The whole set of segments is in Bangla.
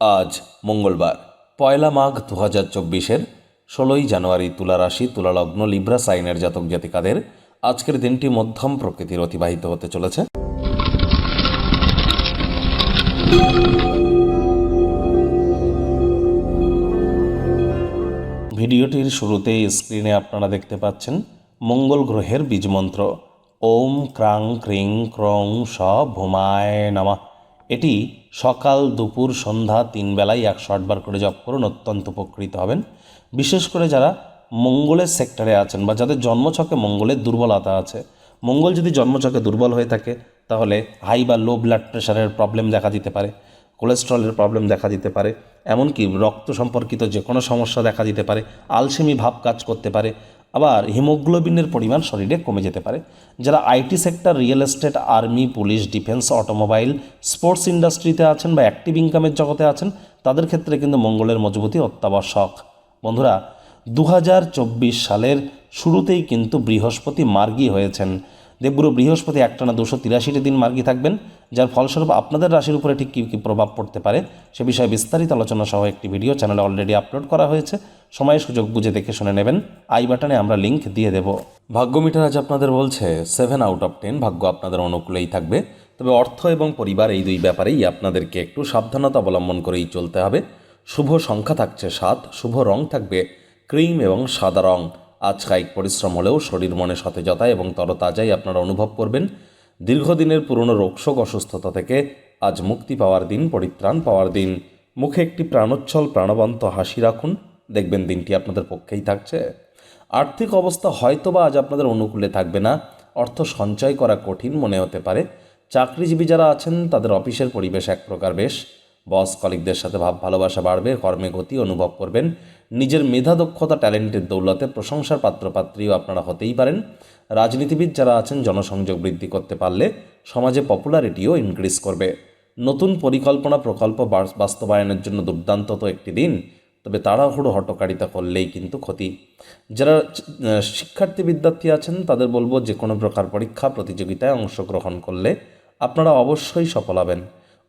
আজ মঙ্গলবার, পয়লা মাঘ দু হাজার চব্বিশের ষোলোই জানুয়ারি তুলা রাশি তুলালগ্ন লিব্রা সাইনের জাতক জাতিকাদের আজকের দিনটি মধ্যম প্রকৃতির অতিবাহিত হতে চলেছে। ভিডিওটির শুরুতেই স্ক্রিনে আপনারা দেখতে পাচ্ছেন মঙ্গল গ্রহের বীজমন্ত্র, ওম ক্রাং ক্রিং ক্রং স ভূমায় নামা। এটি সকাল দুপুর সন্ধ্যা তিন বেলায় একশো আটবার করে জপ করুন, অত্যন্ত উপকৃত হবেন। বিশেষ করে যারা মঙ্গলের সেক্টরে আছেন বা যাদের জন্মছকে মঙ্গলের দুর্বলতা আছে। মঙ্গল যদি জন্মছকে দুর্বল হয়ে থাকে, তাহলে হাই বা লো ব্লাড প্রেশারের প্রবলেম দেখা দিতে পারে কোলেস্ট্রলের প্রবলেম দেখা দিতে পারে, এমনকি রক্ত সম্পর্কিত যে কোনো সমস্যা দেখা দিতে পারে আলসেমি ভাব কাজ করতে পারে। আবার হিমোগ্লোবিনের পরিমাণ শরীরে কমে যেতে পারে, যারা IT sector, real estate, army, police, defence, automobile, sports ইন্ডাস্ট্রিতে আছেন বা অ্যাক্টিভ ইনকামের জগতে আছেন, তাদের ক্ষেত্রে কিন্তু মঙ্গলের মজবুতি অত্যাবশ্যক। বন্ধুরা দু হাজার চব্বিশ সালের শুরুতেই কিন্তু বৃহস্পতি মার্গী হয়েছেন। দেবগুরু বৃহস্পতি একটানা দুশো তিরাশিটি দিন মার্গী থাকবেন, যার ফলস্বরূপ আপনাদের রাশির উপরে ঠিক কী কী প্রভাব পড়তে পারে সে বিষয়ে বিস্তারিত আলোচনা সহ একটি ভিডিও চ্যানেলে অলরেডি আপলোড করা হয়েছে। সময় সুযোগ বুঝে দেখে শুনে নেবেন। আই বাটনে আমরা লিঙ্ক দিয়ে দেব। ভাগ্য মিটার আজ আপনাদের বলছে সেভেন আউট অফ টেন ভাগ্য আপনাদের অনুকূলেই থাকবে। তবে অর্থ এবং পরিবার এই দুই ব্যাপারেই আপনাদেরকে একটু সাবধানতা অবলম্বন করেই চলতে হবে। শুভ সংখ্যা থাকছে সাত, শুভ রং থাকবে ক্রিম এবং সাদা রং। আজ কায়িক পরিশ্রম হলেও শরীর মনে সতেজতা এবং তরতাজাই আপনারা অনুভব করবেন। দীর্ঘদিনের পুরনো রোগশোক অসুস্থতা থেকে আজ মুক্তি পাওয়ার দিন, পরিত্রাণ পাওয়ার দিন। মুখে একটি প্রাণোচ্ছল, প্রাণবন্ত হাসি রাখুন। দেখবেন দিনটি আপনাদের পক্ষেই থাকছে। আর্থিক অবস্থা হয়তোবা আজ আপনাদের অনুকূলে থাকবে না। অর্থ সঞ্চয় করা কঠিন মনে হতে পারে। চাকরিজীবী যারা আছেন, তাদের অফিসের পরিবেশ এক প্রকার বেশ। বস কলিকদের সাথে ভাব ভালোবাসা বাড়বে, কর্মে গতি অনুভব করবেন। নিজের মেধা, দক্ষতা, ট্যালেন্টের দৌলতে প্রশংসার পাত্রপাত্রীও আপনারা হতেই পারেন। রাজনীতিবিদ যারা আছেন, জনসংযোগ বৃদ্ধি করতে পারলে সমাজে পপুলারিটিও ইনক্রিজ করবে। নতুন পরিকল্পনা, প্রকল্প বাস্তবায়নের জন্য দুর্দান্ত তো একটি দিন, তবে তাড়াহুড়ো হটকারিতা করলেই কিন্তু ক্ষতি। যারা শিক্ষার্থী বিদ্যার্থী আছেন, তাদের বলব যে কোনো প্রকার পরীক্ষা, প্রতিযোগিতায় অংশগ্রহণ করলে আপনারা অবশ্যই সফল হবেন।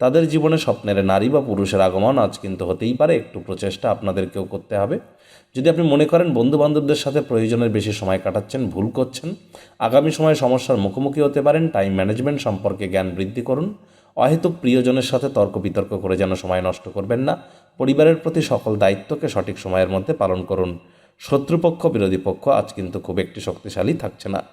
তাদের জীবনে স্বপ্নের নারী বা পুরুষের আগমন আজ কিন্তু হতেই পারে, একটু প্রচেষ্টা আপনাদেরকেও করতে হবে। যদি আপনি মনে করেন বন্ধু বান্ধবদের সাথে প্রয়োজনের বেশি সময় কাটাচ্ছেন, ভুল করছেন, আগামী সময়ে সমস্যার মুখোমুখি হতে পারেন, টাইম ম্যানেজমেন্ট সম্পর্কে জ্ঞান বৃদ্ধি করুন। অহেতুক প্রিয়জনের সাথে তর্ক বিতর্ক করে যেন সময় নষ্ট করবেন না। পরিবারের প্রতি সকল দায়িত্বকে সঠিক সময়ের মধ্যে পালন করুন। শত্রুপক্ষ, বিরোধী পক্ষ আজ কিন্তু খুব একটি শক্তিশালী থাকছে না।